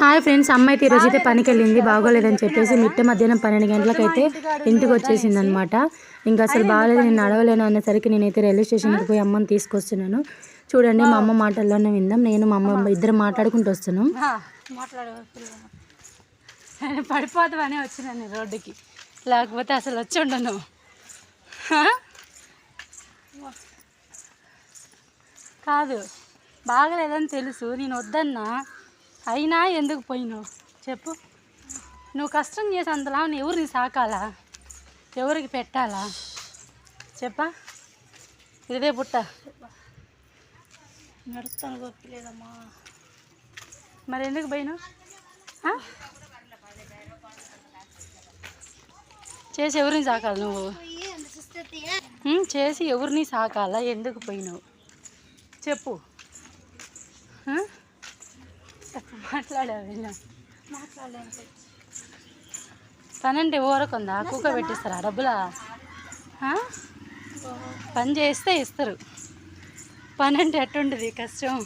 Hi friends అమ్మాయి అయితే ఈరోజు అయితే పనికి వెళ్ళింది బాగోలేదని చెప్పేసి మిట్ట మధ్యాహ్నం పన్నెండు గంటలకైతే ఇంటికి వచ్చేసింది అనమాట ఇంకా అసలు బాగాలేదు నేను నడవలేను అనేసరికి నేనైతే రైల్వే స్టేషన్కి పోయి అమ్మని తీసుకొస్తున్నాను. చూడండి మా అమ్మ మాటల్లోనే విందాం నేను మా అమ్మ ఇద్దరు మాట్లాడుకుంటూ వస్తున్నాం. మాట్లాడే పడిపోతామని వచ్చినాను రోడ్డుకి. లేకపోతే అసలు వచ్చి ఉండను. కాదు బాగలేదని తెలుసు నేను వద్దన్నా. అయినా ఎందుకు పోయినావు? చెప్పు. నువ్వు కష్టం చేసి అంతలా ఎవరిని సాకాలా? ఎవరికి పెట్టాలా? చెప్పా. ఇదే పుట్ట నడుస్తాను గొప్పలేదమ్మా మరి ఎందుకు పోయినావు? ఆ? చేసి ఎవరిని సాకాలి నువ్వు? చేసి ఎవరిని సాకాలా? ఎందుకు పోయినావు? చెప్పు? మాట్లాడావు మాట్లాడలేదు పనంటే ఊరకుందా కుక్క పెట్టిస్తారా? డబ్బులా? పని చేస్తే ఇస్తారు. పని అంటే ఎట్టుంటుంది కష్టం.